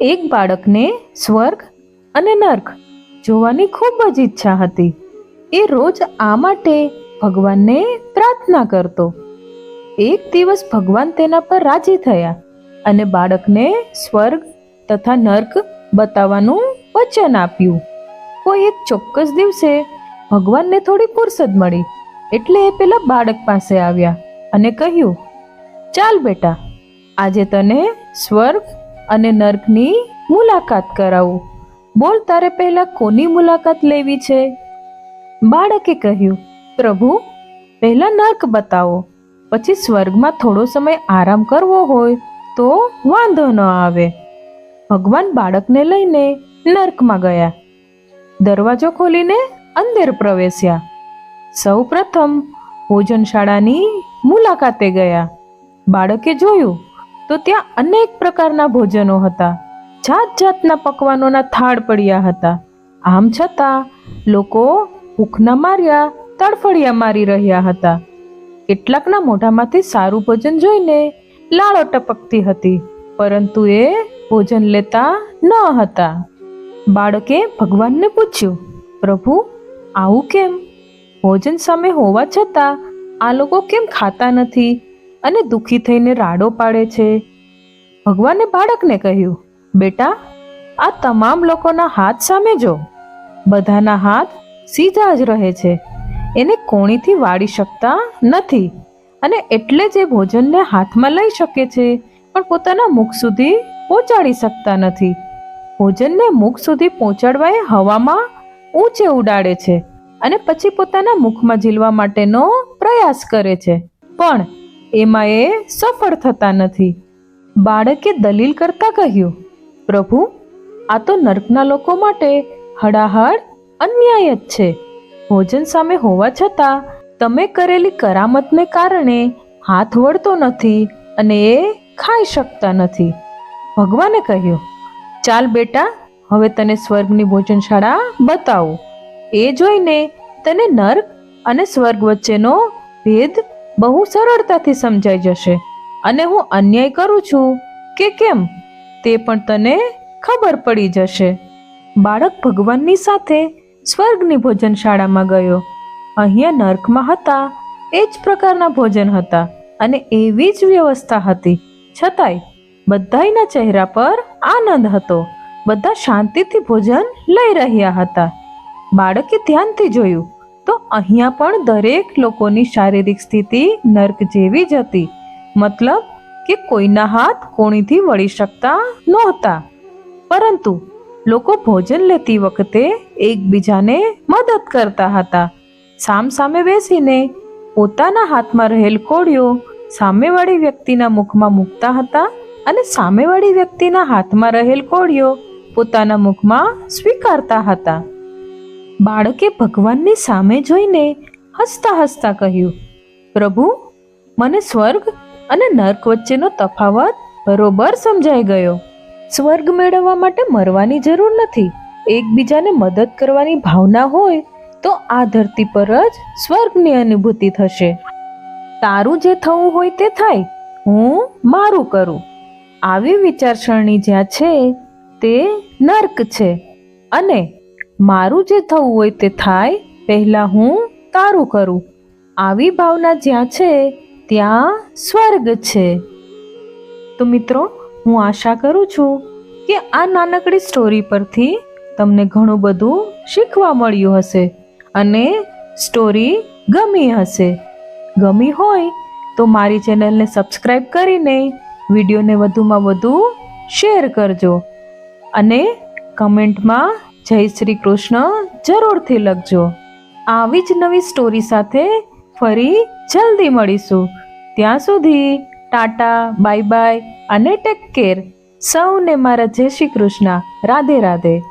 એક બાળકને સ્વર્ગ અને નર્ક જોવાની ખૂબ જ ઈચ્છા હતી. એ રોજ આ માટે ભગવાનને પ્રાર્થના કરતો. એક દિવસ ભગવાન તેના પર રાજી થયા અને બાળકને સ્વર્ગ તથા નર્ક બતાવવાનું વચન આપ્યું. કોઈ એક ચોક્કસ દિવસે ભગવાનને થોડી ફુરસદ મળી એટલે એ પેલા બાળક પાસે આવ્યા અને કહ્યું, ચાલ બેટા, આજે તને સ્વર્ગ અને નર્કની મુલાકાત કરાવું. બોલ, તારે પહેલા કોની મુલાકાત લેવી છે? બાળકે કહ્યું, પ્રભુ, પહેલા નર્ક બતાવો. પછી સ્વર્ગમાં થોડો સમય આરામ કરવો હોય તો વાંધો ન આવે. ભગવાન બાળકને લઈને નર્કમાં ગયા. દરવાજો ખોલીને અંદર પ્રવેશ્યા. સૌ પ્રથમ ભોજનશાળાની મુલાકાતે ગયા. બાળકે જોયું તો ત્યાં અનેક પ્રકારના ભોજનો હતા. જાત જાતના પકવાનોના થાળ પડ્યા હતા. આમ છતાં, લોકો ભૂખના માર્યા, તડફડિયા મારી રહ્યા હતા. કેટલાકના મોઢામાંથી સારું ભોજન જોઈને લાળો ટપકતી હતી, પરંતુ એ ભોજન લેતા ન હતા. બાળકે ભગવાનને પૂછ્યું, પ્રભુ, આવું કેમ? ભોજન સામે હોવા છતાં આ લોકો કેમ ખાતા નથી? અને દુઃખી થઈને રાડો પાડે છે. ભગવાને બાળકને કહ્યું, બેટા, આ તમામ લોકોના હાથ સામે જો. બધાના હાથ સીધા જ રહે છે. એને કોણીથી વાળી શકતા નથી અને એટલે જ એ ભોજનને હાથમાં લઈ શકે છે, પણ પોતાના મુખ સુધી પહોંચાડી શકતા નથી. ભોજનને મુખ સુધી પહોંચાડવા એ હવામાં ઊંચે ઉડાડે છે અને પછી પોતાના મુખમાં ઝીલવા માટેનો પ્રયાસ કરે છે. પણ એમાં એ સફળ થતા નથી. બાળકે દલીલ કરતા કહ્યું, પ્રભુ, આ તો નર્કના લોકો માટે હડાહડ અન્યાય જ છે. ભોજન સામે હોવા છતાં તમે કરેલી કરામતને કારણે હાથ વળતો નથી અને એ ખાઈ શકતા નથી. ભગવાને કહ્યું, ચાલ બેટા, હવે તને સ્વર્ગની ભોજનશાળા બતાવું. એ જોઈને તને નર્ક અને સ્વર્ગ વચ્ચેનો ભેદ બહુ સરળતાથી સમજાઈ જશે. અને હું અન્યાય કરું છું? કે કેમ? તે પણ તને ખબર પડી જશે. બાળક ભગવાનની સાથે સ્વર્ગની ભોજનશાળામાં ગયો. અહીંયા નર્કમાં હતા. એ જ પ્રકારના ભોજન હતા અને એવી જ વ્યવસ્થા હતી. છતાંય બધાના ચહેરા પર આનંદ હતો. બધા શાંતિથી ભોજન લઈ રહ્યા હતા. બાળકે ધ્યાનથી જોયું તો અહીંયા પણ દરેક લોકોની શારીરિક સ્થિતિ નર્ક જેવી જ હતી. મતલબ કે કોઈના હાથ કોણીથી વળી શકતા નહોતા. પરંતુ લોકો ભોજન લેતી વખતે એકબીજાને મદદ કરતા હતા. સામ સામે બેસીને પોતાના હાથમાં રહેલ કોળીઓ સામેવાળી વ્યક્તિના મુખમાં મૂકતા હતા અને સામેવાળી વ્યક્તિના હાથમાં રહેલ કોળીઓ પોતાના મુખમાં સ્વીકારતા હતા. બાળકે ભગવાનની સામે જોઈને હસતા હસતા કહ્યું, પ્રભુ, મને સ્વર્ગ અને નર્ક વચ્ચેનો તફાવત બરોબર સમજાઈ ગયો. સ્વર્ગ મેળવવા માટે મરવાની જરૂર નથી. એકબીજાને મદદ કરવાની ભાવના હોય તો આ ધરતી પર જ સ્વર્ગની અનુભૂતિ થશે. તારું જે થવું હોય તે થાય. હું મારું કરું. આવી વિચારસરણી જ્યાં છે તે નર્ક છે અને મારું જે થવું હોય તે થાય, પહેલાં હું તારું કરું. આવી ભાવના જ્યાં છે, ત્યાં સ્વર્ગ છે. તો મિત્રો, હું આશા કરું છું કે આ નાનકડી સ્ટોરી પરથી તમને ઘણું બધું શીખવા મળ્યું હશે અને સ્ટોરી ગમી હશે. ગમી હોય તો મારી ચેનલને સબસ્ક્રાઈબ કરીને વિડીયોને વધુમાં વધુ શેર કરજો અને કમેન્ટમાં જય શ્રી કૃષ્ણ, જરૂરથી લખજો. આવી જ નવી સ્ટોરી સાથે ફરી જલ્દી મળીશું. ત્યાં સુધી ટાટા બાય બાય અને ટેક કેર સૌને મારા જય શ્રી કૃષ્ણ. રાધે રાધે